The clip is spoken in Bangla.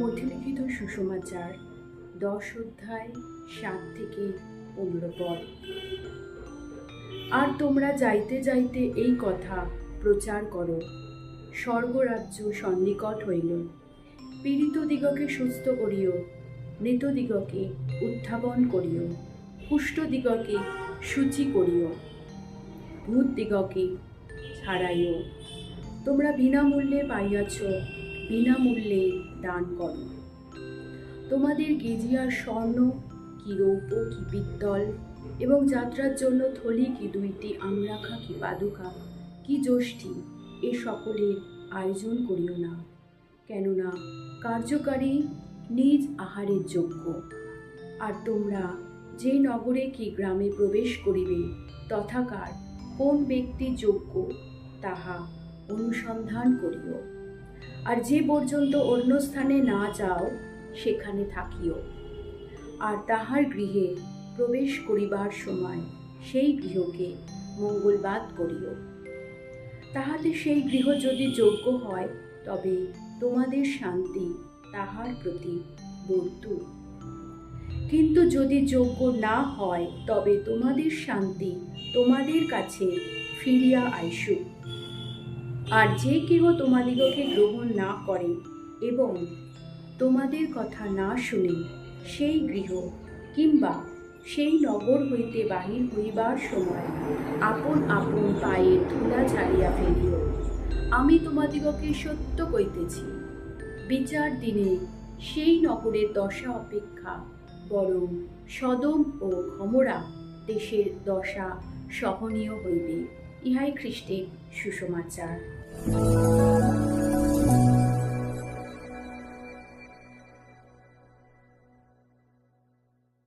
পথিলিখিত সুসমাচার, দশ অধ্যায়, সাত থেকে পনেরো পদ। আর তোমরা যাইতে যাইতে এই কথা প্রচার করো। স্বর্গরাজ্য সন্নিকট হইল। পীড়িতদিগকে সুস্থ করিও মৃতদিগকে উত্থাপন করিও কুষ্ঠদিগকে সূচি করিও ভূতদিগকে ছাড়াইও। তোমরা বিনামূল্যে পাইয়াছ বিনামূল্যে দান করো। তোমাদের গেজিয়ার স্বর্ণ, কি রৌপ্য, কি পিত্তল, এবং যাত্রার জন্য থলি, কি দুইটি আমরাখা কি পাদুকা, কি যষ্টি এ সকলের আয়োজন করিও না। কেননা কার্যকারী নিজ আহারের যোগ্য। আর তোমরা যে নগরে, কি গ্রামে প্রবেশ করিবে, তথাকার কোন ব্যক্তি যোগ্য, তাহা অনুসন্ধান করিও। আর যে পর্যন্ত অন্য স্থানে না যাও, সেখানে থাকিও। আর তাহার গৃহে প্রবেশ করিবার সময় সেই গৃহকে মঙ্গলবাদ করিও। তাহাতে সেই গৃহ যদি যোগ্য হয়, তবে তোমাদের শান্তি তাহার প্রতি বর্তু কিন্তু যদি যোগ্য না হয়, তবে তোমাদের শান্তি তোমাদের কাছে ফিরিয়া আইসুক। আর যে কেহ তোমাদিগকে গ্রহণ না করে এবং তোমাদের কথা না শুনে সেই গৃহ কিংবা সেই নগর হইতে বাহির হইবার সময় আপন আপন পায়ের ধুলা ছাড়িয়া ফেলিও। আমি তোমাদিগকে সত্য কইতেছি, বিচার দিনে সেই নগরের দশা অপেক্ষা বরং সদম ও ঘমরা দেশের দশা সহনীয় হইবে। ইহাই খ্রিস্টের সুসমাচার